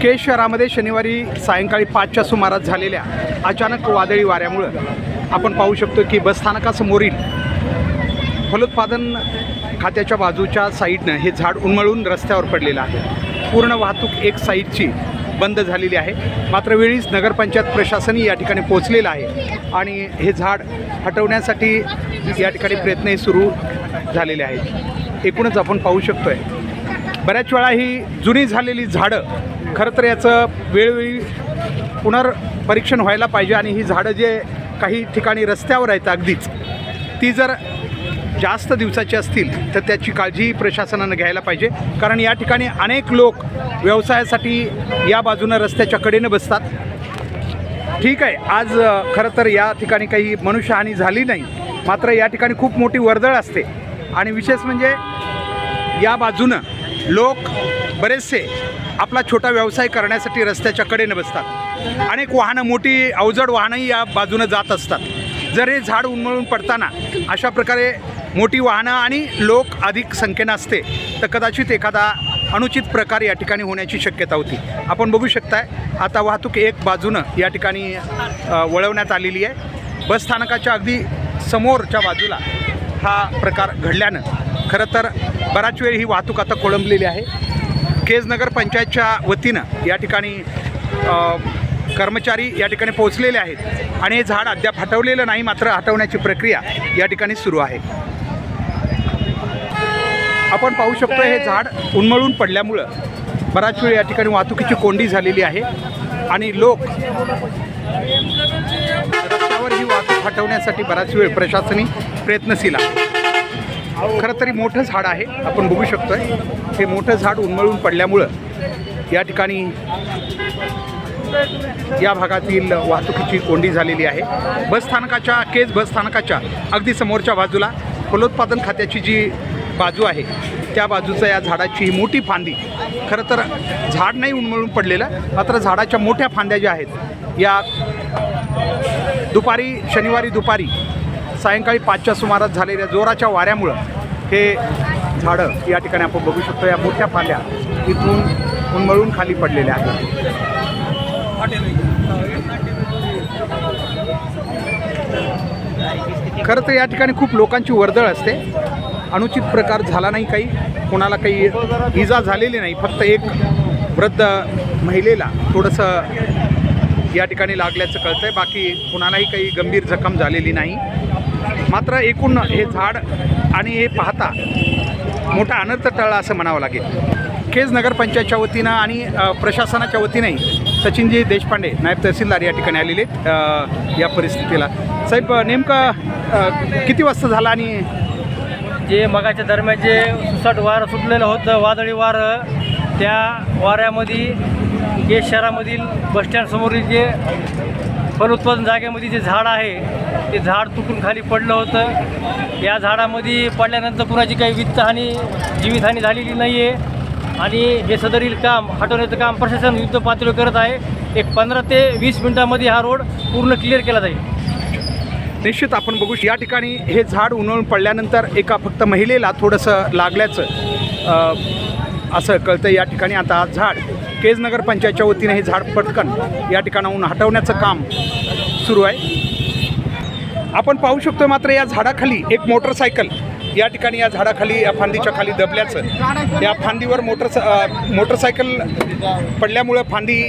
केज शहरामध्ये शनिवारी सायंकाळी पाचच्या सुमारास झालेल्या अचानक वादळी वाऱ्यामुळं आपण पाहू शकतो की बसस्थानकासमोरील फलोत्पादन खात्याच्या बाजूच्या साईडनं हे झाड उन्मळून रस्त्यावर पडलेलं आहे. पूर्ण वाहतूक एक साईडची बंद झालेली आहे. मात्र वेळीच नगरपंचायत प्रशासनही या ठिकाणी पोचलेलं आहे आणि हे झाड हटवण्यासाठी या ठिकाणी प्रयत्नही सुरू झालेले आहेत. एकूणच आपण पाहू शकतो आहे बऱ्याच वेळा ही जुनी झालेली झाडं खरं तर याचं वेळोवेळी पुनर्परीक्षण व्हायला पाहिजे आणि ही झाडं जे काही ठिकाणी रस्त्यावर आहेत अगदीच ती जर जास्त दिवसाची असतील तर त्याची काळजी प्रशासनानं घ्यायला पाहिजे. कारण या ठिकाणी अनेक लोक व्यवसायासाठी या बाजूनं रस्त्याच्या कडेनं बसतात. ठीक आहे आज खरं तर या ठिकाणी काही मनुष्यहानी झाली नाही मात्र या ठिकाणी खूप मोठी वर्दळ असते. आणि विशेष म्हणजे या बाजूनं लोक बरेचसे आपला छोटा व्यवसाय करण्यासाठी रस्त्याच्या कडेनं बसतात. अनेक वाहनं मोठी अवजड वाहनंही या बाजूनं जात असतात. जर हे झाड उन्मळून पडताना अशा प्रकारे मोठी वाहनं आणि लोक अधिक संख्येनं असते तर कदाचित एखादा अनुचित प्रकार या ठिकाणी होण्याची शक्यता होती. आपण बघू शकताय आता वाहतूक एक बाजूनं या ठिकाणी वळवण्यात आलेली आहे. बसस्थानकाच्या अगदी समोरच्या बाजूला हा प्रकार घडल्यानं खरं तर बराच वेळ ही वाहतूक आता कोळंबलेली आहे. केज नगर पंचायतच्या वतीनं या ठिकाणी कर्मचारी या ठिकाणी पोहोचलेले आहेत. आणि हे झाड अद्याप हटवलेलं नाही मात्र हटवण्याची प्रक्रिया या ठिकाणी सुरू आहे. आपण पाहू शकतो हे झाड उन्मळून पडल्यामुळं बराच वेळ या ठिकाणी वाहतुकीची कोंडी झालेली आहे. आणि लोक रस्त्यावर ही वाहतूक हटवण्यासाठी बराच वेळ प्रशासनी प्रयत्नशील आहे खरं तरी मोठं झाड आहे. आपण बघू शकतोय. हे मोठं झाड उन्मळून पडल्यामुळं या ठिकाणी या भागातील वाहतुकीची कोंडी झालेली आहे. बसस्थानकाच्या केज बसस्थानकाच्या अगदी समोरच्या बाजूला फलोत्पादन खात्याची जी बाजू आहे त्या बाजूचा या झाडाची ही मोठी फांदी. खरं तर झाड नाही उन्मळून पडलेलं मात्र झाडाच्या मोठ्या फांद्या ज्या आहेत या दुपारी शनिवारी दुपारी सायंकाळी पाचच्या सुमारास झालेल्या जोराच्या वाऱ्यामुळं हे झाडं या ठिकाणी आपण बघू शकतो. या मोठ्या पाल्या इथून उन्मळून खाली पडलेल्या आहेत. खरं तर या ठिकाणी खूप लोकांची वर्दळ असते. अनुचित प्रकार झाला नाही काही. कोणाला काही इजा झालेली नाही. फक्त एक वृद्ध महिलेला थोडंसं या ठिकाणी लागल्याचं कळतं आहे बाकी कुणालाही काही गंभीर जखम झालेली नाही. मात्र एकूण हे झाड आणि हे पाहता मोठा अनर्थ टळला असं म्हणावं लागेल. केज नगरपंचायतच्या वतीनं आणि प्रशासनाच्या वतीनंही सचिनजी देशपांडे नायब तहसीलदार या ठिकाणी आलेले आहेत, या परिस्थितीला. साहेब नेमकं किती वाजता झाला आणि जे मगाच्या दरम्यान जे सुसाट वारं सुटलेलं होतं वादळी वारं त्या वाऱ्यामध्ये जे शहरामधील बसस्टँडसमोरील जे फलोत्पादन जागेमध्ये जे झाड आहे ते झाड तुटून खाली पडलं होतं. या झाडामध्ये पडल्यानंतर कुणाची काही वित्तहानी जीवितहानी झालेली नाही आहे आणि हे सदरील काम हटवण्याचं काम प्रशासन युद्ध पातळीवर करत आहे. एक पंधरा ते वीस मिनटामध्ये हा रोड पूर्ण क्लिअर केला जाईल. निश्चित आपण बघू या ठिकाणी हे झाड उन्हळून पडल्यानंतर एका फक्त महिलेला थोडंसं लागल्याचं असं कळतं या ठिकाणी. आता झाड केज नगर पंचायतच्या वतीने हे झाड पटकन या ठिकाणाहून हटवण्याचं काम सुरू आहे. आपण पाहू शकतो मात्र या झाडाखाली एक मोटरसायकल या ठिकाणी या झाडाखाली या फांदीच्या खाली दबल्याचं. या फांदीवर मोटर मोटरसायकल पडल्यामुळं फांदी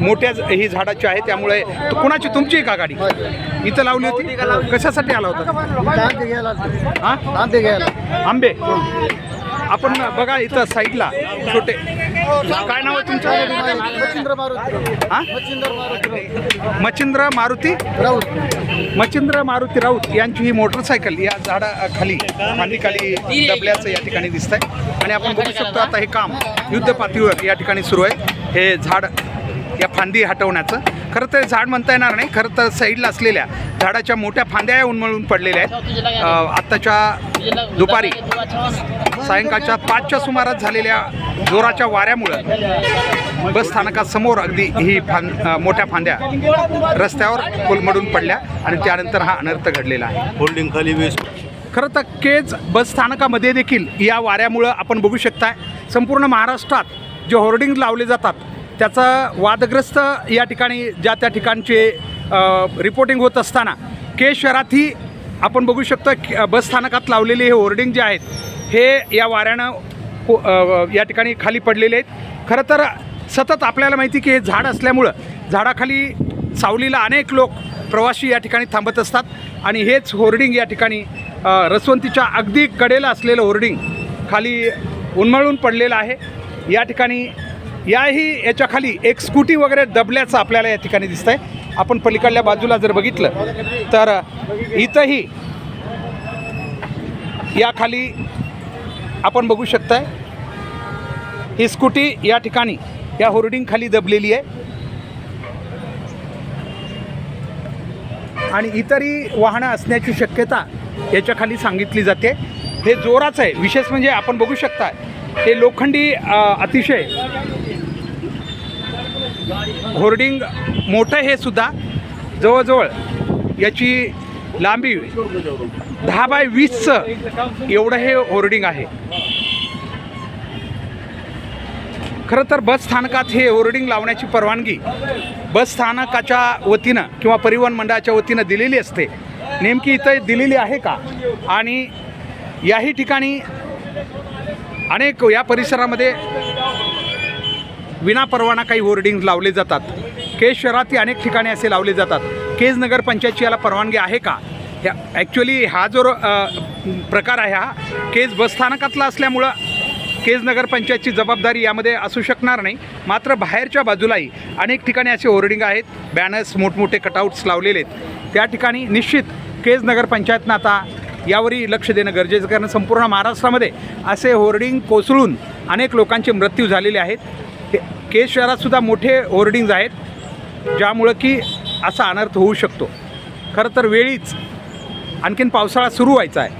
मोठ्या ही झाडाची आहे. त्यामुळे कुणाची? तुमची का गाडी? इथं लावली होती? कशासाठी आला होता? हा? आंबे? आपण बघा इथं साईडला छोटे. काय नाव आहे तुमचं? मच्छिंद्र मारुती. राऊत. मच्छिंद्र मारुती? राऊत. यांची ही मोटरसायकल या झाडाखाली खाली दबल्याचं या ठिकाणी दिसत आहे आणि आपण बघू शकतो आता हे काम युद्ध पातळीवर या ठिकाणी सुरू आहे. हे झाड या फांदी हटवण्याचं. खरं तर झाड म्हणता येणार नाही. खरं तर साईडला असलेल्या झाडाच्या मोठ्या फांद्या उन्मळून पडलेल्या आहेत. आत्ताच्या दुपारी सायंकाळच्या पाचच्या सुमारास झालेल्या जोराच्या वाऱ्यामुळं बस स्थानकासमोर अगदी ही फांद अ, मोठ्या फांद्या रस्त्यावर कोलमडून पडल्या आणि त्यानंतर हा अनर्थ घडलेला आहे. होल्डिंग खाली वेस्ट. खरं तर केज बस स्थानकामध्ये देखील या वाऱ्यामुळं आपण बघू शकताय. संपूर्ण महाराष्ट्रात जे होर्डिंग लावले जातात त्याचा वादग्रस्त या ठिकाणी ज्या त्या ठिकाणचे रिपोर्टिंग होत असताना के शहरातही आपण बघू शकतो की, बस स्थानकात लावलेले हे होर्डिंग जे आहेत हे या वाऱ्यानं को- या ठिकाणी खाली पडलेले आहेत. खरं तर सतत आपल्याला माहिती की हे झाड असल्यामुळं झाडाखाली सावलीला अनेक लोक प्रवासी या ठिकाणी थांबत असतात आणि हेच होर्डिंग या ठिकाणी रसवंतीच्या अगदी कडेला असलेलं होर्डिंग खाली उन्मळून पडलेलं आहे. या ठिकाणी याही याच्याखाली एक स्कूटी वगैरे दबल्याचं आपल्याला या ठिकाणी दिसतं आहे आपण पलीकडल्या बाजूला जर बघितलं तर इथंही या खाली आपण बघू शकताय ही स्कूटी या ठिकाणी या होर्डिंग खाली दबलेली आहे. आणि इतरही वाहनं असण्याची शक्यता याच्याखाली सांगितली जाते. हे जोराचं आहे. विशेष म्हणजे आपण बघू शकता हे लोखंडी अतिशय होर्डिंग मोठं हे सुद्धा जवळजवळ याची लांबी दहा बाय वीसचं एवढं हे होर्डिंग आहे. खरं तर बस स्थानकात हे होर्डिंग लावण्याची परवानगी बस स्थानकाच्या वतीनं किंवा परिवहन मंडळाच्या वतीनं दिलेली असते. नेमकी इथं दिलेली आहे का? आणि याही ठिकाणी अनेक या परिसरामध्ये विना परवाना काही होर्डिंग लावले जातात. केज शहरातही अनेक ठिकाणी असे लावले जातात. केज नगर पंचायतची याला परवानगी आहे का? ह्या ॲक्च्युली हा जो प्रकार आहे हा केज बसस्थानकातला असल्यामुळं केज नगर पंचायतची जबाबदारी यामध्ये असू शकणार नाही. मात्र बाहेरच्या बाजूलाही अनेक ठिकाणी असे होर्डिंग आहेत. बॅनर्स मोठमोठे कटआउट्स लावलेले आहेत. त्या ठिकाणी निश्चित केज नगर पंचायतनं आता यावरही लक्ष देणं गरजेचं कारण संपूर्ण महाराष्ट्रामध्ये असे होर्डिंग कोसळून अनेक लोकांचे मृत्यू झालेले आहेत. के- केज शहरातसुद्धा मोठे होर्डिंग्ज आहेत ज्यामुळं की असा अनर्थ होऊ शकतो. खरं तर वेळीच आणखीन पावसाळा सुरू व्हायचा आहे.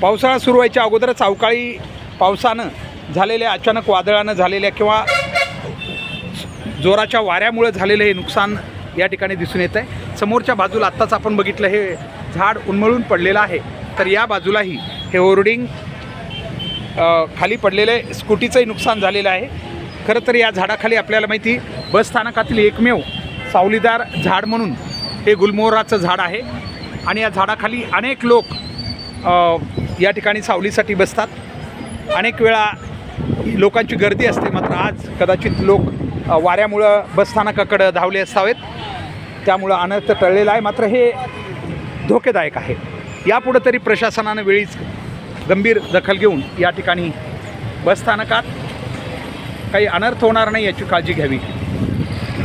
पावसाळा सुरू व्हायच्या अगोदरच अवकाळी पावसानं झालेल्या अचानक वादळानं झालेल्या किंवा जोराच्या वाऱ्यामुळे झालेलं हे नुकसान या ठिकाणी दिसून येतं आहे समोरच्या बाजूला आत्ताच आपण बघितलं हे झाड उन्मळून पडलेलं आहे. तर या बाजूलाही हे होर्डिंग खाली खाली पडलेले स्कूटीचंही नुकसान झालेलं आहे. खरं तर या झाडाखाली आपल्याला माहिती बसस्थानकातील एकमेव सावलीदार झाड म्हणून हे गुलमोहराचं झाड आहे. आणि या झाडाखाली अनेक लोक या ठिकाणी सावलीसाठी बसतात. अनेक वेळा लोकांची गर्दी असते मात्र आज कदाचित लोक वाऱ्यामुळं बसस्थानकाकडं धावले असावेत. त्यामुळं अनर्थ टळलेला आहे मात्र हे धोकेदायक आहे. यापुढं तरी प्रशासनानं वेळीच गंभीर दखल घेऊन या ठिकाणी बसस्थानकात काही अनर्थ होणार नाही याची काळजी घ्यावी.